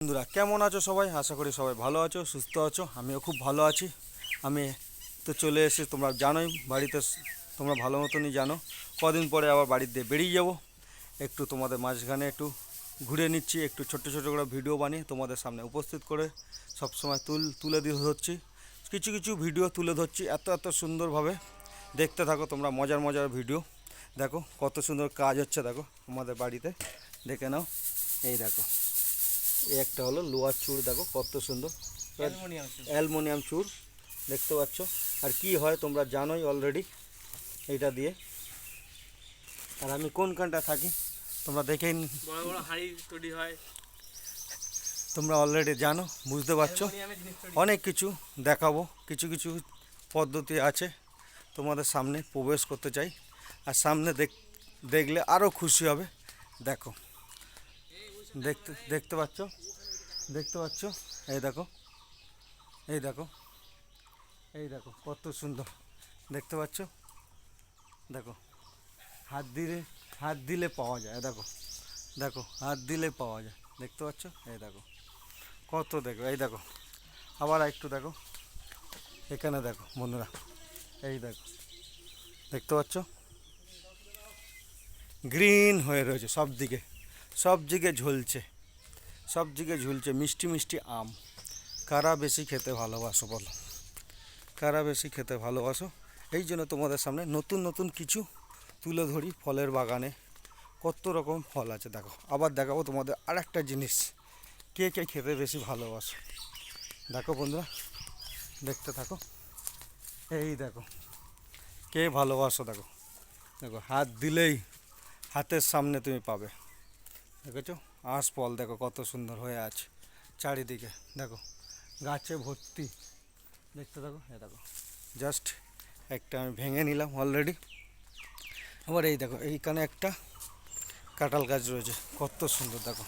বন্ধুরা, কেমন আছো সবাই? আশা করি সবাই ভালো আছো, সুস্থ আছো, আমিও খুব ভালো আছি। আমি তো চলে এসে তোমরা জানোই, বাড়িতে তোমরা ভালো মতনই জানো। কদিন পরে আবার বাড়িতে বেরিয়ে যাব। একটু তোমাদের মাঝখানে একটু ঘুরে নিচ্ছি, একটু ছোট ছোট করে ভিডিও বানিয়ে তোমাদের সামনে উপস্থিত করে সবসময় তুল, তুলে দিয়ে ধরছি। কিছু কিছু ভিডিও তুলে ধরছি, এত এত সুন্দরভাবে। দেখতে থাকো তোমরা, মজার মজার ভিডিও। দেখো, কত সুন্দর কাজ হচ্ছে, দেখো আমাদের বাড়িতে। দেখে নাও, এই দেখো। এই একটা হলো লোহার চুর দেখো কত সুন্দর। অ্যালমোনিয়াম চুর। দেখতে পাচ্ছ? আর কি হয় তোমরা জানোই অলরেডি এইটা দিয়ে। আর আমি কোনখানটা থাকি? তোমরা দেখেই নি- বড় বড় হাড়ি তৈরি হয়। তোমরা অলরেডি জানো বুঝতে পারছ? অনেক কিছু দেখাবো কিছু কিছু পদ্ধতি আছে তোমাদের সামনে প্রবেশ করতে চাই। আর সামনে দেখ দেখলে আরও খুশি হবে। দেখো। দেখতে দেখতে পাচ্ছ দেখতে পাচ্ছ এই দেখো এই দেখো এই দেখো কত সুন্দর দেখতে পাচ্ছ দেখো হাত দিলে হাত দিলে পাওয়া যায় দেখো দেখো হাত দিলে পাওয়া যায় দেখতে পাচ্ছ এই দেখো কত দেখো এই দেখো আবার একটু দেখো এখানে দেখো বন্ধুরা এই দেখো দেখতে পাচ্ছ গ্রিন হয়ে রয়েছে সব দিকে সব দিকে ঝুলছে, সব দিকে ঝুলছে, মিষ্টি মিষ্টি আম। কারা বেশি খেতে ভালোবাসো বলো? কারা বেশি খেতে ভালোবাসো? এই জন্য তোমাদের সামনে নতুন নতুন কিছু তুলে ধরি ফলের বাগানে। কত রকম ফল আছে দেখো। আবার দেখাবো তোমাদের আর একটা জিনিস। কে কে খেতে বেশি ভালোবাসো? দেখো বন্ধুরা, দেখতে থাকো। এই দেখো, কে ভালোবাসো দেখো। দেখো, হাত দিলেই হাতের সামনে তুমি পাবে। দেখেছ? আঁশ ফল দেখো কত সুন্দর হয়ে আছে। চারিদিকে, দেখো, গাছে ভর্তি। দেখতে থাকো, এ দেখো জাস্ট একটা আমি ভেঙে নিলাম অলরেডি আবার এই দেখো, এইখানে একটা কাঁঠাল গাছ রয়েছে, কত সুন্দর, দেখো।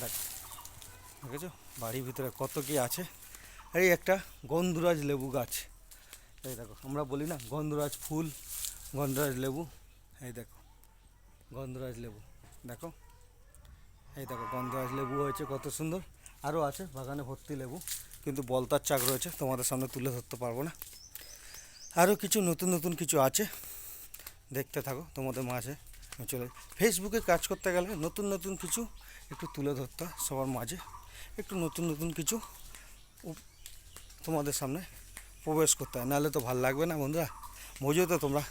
দেখো, দেখেছ? বাড়ির ভিতরে কত কি আছে। এই একটা গন্ধরাজ লেবু গাছ। এই দেখো, আমরা বলি না, গন্ধরাজ ফুল, গন্ধরাজ লেবু। এই দেখো, গন্ধরাজ লেবু। দেখো। এই দেখো গন্ধরাজ লেবু হয়েছে, কত সুন্দর। আরও আছে, বাগানে ভর্তি লেবু, কিন্তু বলতার চাক রয়েছে, তোমাদের সামনে তুলে ধরতে পারব না। আরও কিছু, নতুন নতুন কিছু আছে, দেখতে থাকো, তোমাদের মাঝে। চলে ফেসবুকে কাজ করতে গেলে নতুন নতুন কিছু একটু তুলে ধরতে সবার মাঝে। একটু নতুন নতুন কিছু তোমাদের সামনে প্রবেশ করতে হয়। নাহলে তো ভালো লাগবে না বন্ধুরা। বোঝো তো তোমরা,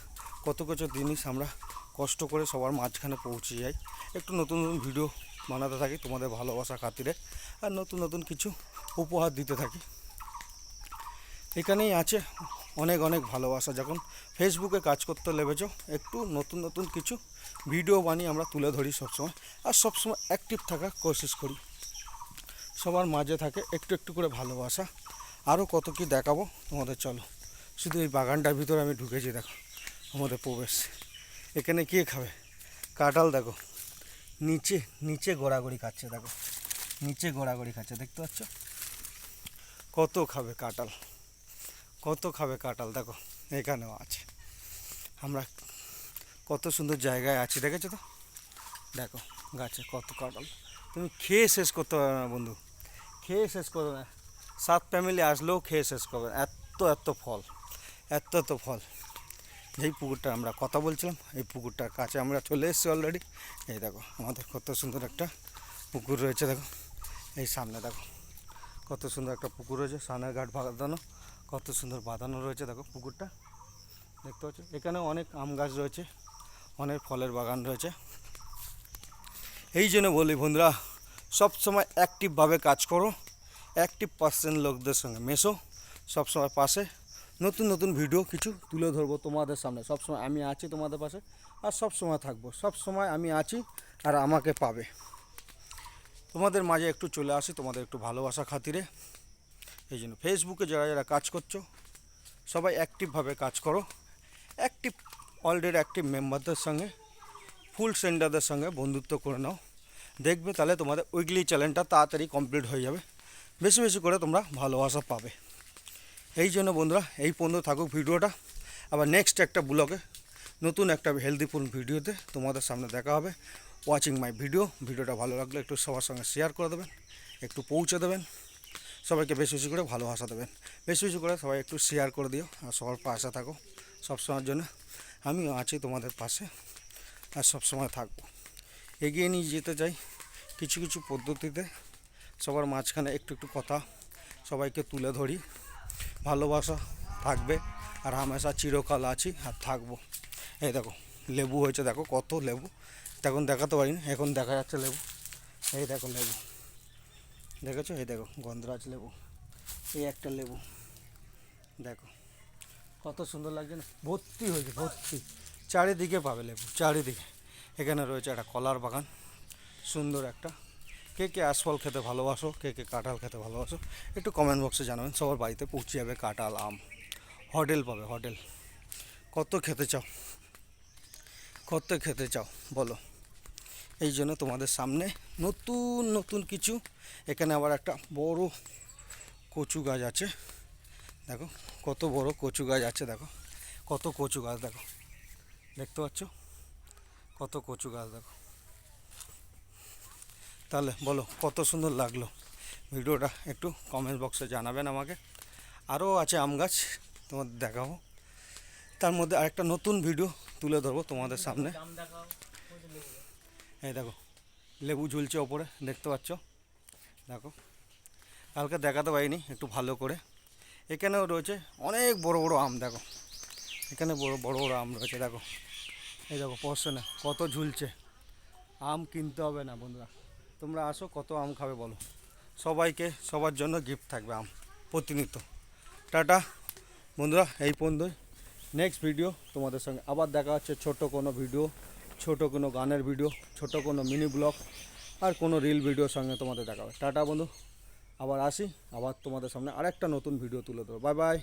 কত কত জিনিস আমরা কষ্ট করে সবার মাঝখানে পৌঁছে যাই। একটু নতুন নতুন ভিডিও বানাতে থাকি তোমাদের ভালোবাসা খাতিরে আর নতুন নতুন কিছু উপহার দিতে থাকি। এখানেই আছে অনেক অনেক ভালোবাসা। যখন ফেসবুকে কাজ করতে লেগেছো একটু নতুন নতুন কিছু ভিডিও বানিয়ে আমরা তুলে ধরি সবসময়। আর সবসময় অ্যাক্টিভ থাকার কোশিশ করি। সবার মাঝে থাকে একটু একটু করে ভালোবাসা। আরও কত কি দেখাবো? তোমাদের চলো। শুধু এই বাগানটার ভিতরে আমি ঢুকেছি, দেখো। আমাদের প্রবেশ। এখানে কে খাবে? কাঁঠাল দেখো। নিচে নিচে গোড়াগড়ি খাচ্ছে, দেখো। নিচে গোড়াগড়ি খাচ্ছে, দেখতে পাচ্ছ? কত খাবে কাঁঠাল? কত খাবে কাঁঠাল, দেখো, এখানেও আছে। আমরা কত সুন্দর জায়গায় আছি, দেখেছ তো? দেখো, গাছে কত কাঁঠাল। তুমি খেয়ে শেষ করতে পারবে না, বন্ধু। খেয়ে শেষ করবে না। সাত ফ্যামিলি আসলেও খেয়ে শেষ করবে। এত এত ফল, এত এত ফল। যেই পুকুরটা আমরা কথা বলছিলাম, এই পুকুরটার কাছে আমরা চলে এসেছি অলরেডি এই দেখো, আমাদের কত সুন্দর একটা পুকুর রয়েছে, দেখো। এই সামনে দেখো, কত সুন্দর একটা পুকুর রয়েছে সানের ঘাট বাঁধানো, কত সুন্দর বাঁধানো রয়েছে, দেখো পুকুরটা। দেখতে পাচ্ছ? এখানে অনেক আম গাছ রয়েছে, অনেক ফলের বাগান রয়েছে। এই জন্য বলি বন্ধুরা সব সময় অ্যাক্টিভভাবে কাজ করো অ্যাক্টিভ পার্সেন্ট লোকদের সঙ্গে মেশো, সবসময় পাশে নতুন নতুন ভিডিও কিছু তুলে ধরবো তোমাদের সামনে। সবসময় আমি আছি তোমাদের পাশে আর সব সময় থাকব। সব সময় আমি আছি আর আমাকে পাবে। তোমাদের মাঝে একটু চলে আসি, তোমাদের একটু ভালোবাসা খাতিরে। এই জন্য ফেসবুকে যারা যারা কাজ করছ, সবাই অ্যাক্টিভভাবে কাজ করো। অ্যাক্টিভ অলরেডি অ্যাক্টিভ মেম্বারদের সঙ্গে ফুল সেন্ডারদের সঙ্গে বন্ধুত্ব করে নাও। দেখবে তাহলে তোমাদের উইকলি চ্যালেঞ্জটা তাড়াতাড়ি কমপ্লিট হয়ে যাবে। বেশি বেশি করে তোমরা ভালোবাসা পাবে। এই জন্য বন্ধুরা, এই পর্যন্ত থাকুক ভিডিওটা। আবার নেক্সট একটা ব্লগে নতুন একটা হেলদিফুল ভিডিওতে তোমাদের সামনে দেখা হবে। ওয়াচিং মাই ভিডিও ভিডিওটা ভালো লাগলে একটু সবার সঙ্গে শেয়ার করে দেবেন, একটু পৌঁছে দেবেন, সবাইকে বেশি বেশি করে ভালোবাসা দেবেন। বেশি বেশি করে সবাই একটু শেয়ার করে দিও, আর সবার পাশে থাকো, সব সময়ের জন্য। আমিও আছি তোমাদের পাশে, আর সব সময় থাকব। এগিয়ে নিয়ে যেতে চাই কিছু কিছু পদ্ধতিতে। সবার মাঝখানে একটু একটু কথা, সবাইকে তুলে ধরি। ভালোবাসা থাকবে আর হামেশা চিরকাল আছি আর থাকব। এই দেখো, লেবু হয়েছে, দেখো কত লেবু। এখন দেখাতে পারি না এখন দেখা যাচ্ছে লেবু। এই দেখো লেবু। দেখেছ? এই দেখো, গন্ধরাজ লেবু। এই একটা লেবু। দেখো, কত সুন্দর লাগছে না? ভর্তি হয়েছে, ভর্তি। চারিদিকে পাবে লেবু, চারিদিকে। এখানে রয়েছে একটা কলার বাগান, সুন্দর একটা। কে কে আশফল খেতে ভালোবাসো, কে কে কাঁঠাল খেতে ভালোবাসো, একটু কমেন্ট বক্সে জানাবেন, সবার বাড়িতে পৌঁছে যাবে কাঁঠাল, আম। হোটেল পাবে হোটেল কত খেতে চাও? কত খেতে চাও? বলো। এই জন্য তোমাদের সামনে নতুন নতুন কিছু। এখানে আবার একটা বড় কচু গাছ আছে। দেখো, কত বড় কচু গাছ আছে, দেখো। কত কচু গাছ, দেখো। দেখতে পাচ্ছ? কত কচু গাছ, দেখো। তাহলে বলো, কত সুন্দর লাগল? ভিডিওটা একটু কমেন্ট বক্সে জানাবেন আমাকে। আরও আছে আম গাছ, তোমাদের দেখাবো। তার মধ্যে আরেকটা নতুন ভিডিও তুলে ধরবো তোমাদের সামনে। এই দেখো, লেবু ঝুলছে ওপরে, দেখতে পাচ্ছ? দেখো, কালকে দেখাতে পারিনি, একটু ভালো করে। এখানেও রয়েছে অনেক বড় বড় আম, দেখো। এখানে বড় বড় বড় আম রয়েছে, দেখো। এই দেখো পশনে কত ঝুলছে। আম কিনতে হবে না, বন্ধুরা। তোমরা আসো, কত আম খাবে বলো। সবাইকে সবার জন্য গিফট থাকবে আম, প্রতিনিয়ত। টাটা। বন্ধুরা, এই পর্যন্তই। নেক্সট ভিডিও তোমাদের সঙ্গে আবার দেখা হচ্ছে ছোট কোনো ভিডিও ছোট কোনো গানের ভিডিও ছোট কোনো মিনি ব্লগ আর কোনো রিল ভিডিওর সঙ্গে তোমাদের দেখা হবে। টাটা বন্ধু। আবার আসি, আবার তোমাদের সামনে আরেকটা নতুন ভিডিও তুলে দেবো বাই বাই